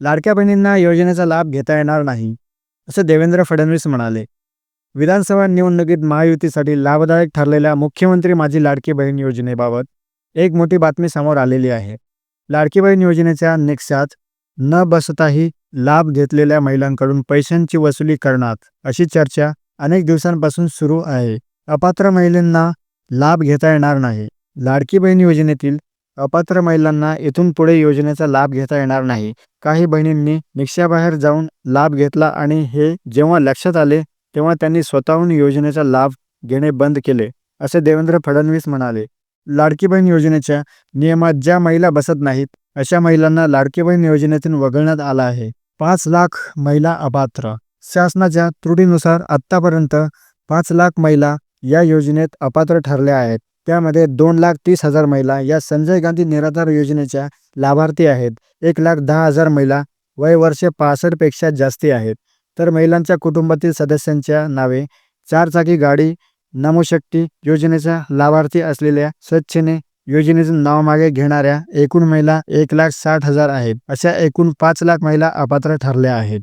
लाडक्या बहिणींना योजनेचा लाभ घेता येणार नाही असं देवेंद्र फडणवीस म्हणाले. विधानसभा निवडणुकीत महायुतीसाठी लाभदायक ठरलेल्या मुख्यमंत्री माझी लाडकी बहीण योजनेबाबत एक मोठी बातमी समोर आलेली आहे. लाडकी बहीण योजनेच्या निकषात न बसताही लाभ घेतलेल्या महिलांकडून पैशांची वसुली करणार अशी चर्चा अनेक दिवसांपासून सुरू आहे. अपात्र महिलांना लाभ घेता येणार नाही. लाडकी बहीण योजनेतील अपात्र महिलांना इथून पुढे योजनेचा लाभ घेता येणार नाही. काही बहिणींनी निक्षाबाहेर जाऊन लाभ घेतला आणि हे जेव्हा लक्षात आले तेव्हा त्यांनी स्वतःहून योजनेचा लाभ घेणे बंद केले असे देवेंद्र फडणवीस म्हणाले. लाडकी बहीण योजनेच्या नियमात ज्या महिला बसत नाहीत अशा महिलांना लाडकी बहीण योजनेतून वगळण्यात आला आहे. पाच लाख महिला अपात्र. शासनाच्या त्रुटीनुसार आत्तापर्यंत पाच लाख महिला या योजनेत अपात्र ठरल्या आहेत. त्यामध्ये दोन लाख तीस हजार महिला या संजय गांधी निराधार योजनेच्या लाभार्थी आहेत. एक लाख दहा हजार महिला वय वर्षे पासष्टपेक्षा जास्ती आहेत. तर महिलांच्या कुटुंबातील सदस्यांच्या नावे चारचाकी गाडी नमोशक्ती योजनेचा लाभार्थी असलेल्या स्वच्छेने योजनेचं नाव मागे घेणाऱ्या एकूण महिला एक लाख साठ हजार आहेत. अशा एकूण पाच लाख महिला अपात्र ठरल्या आहेत.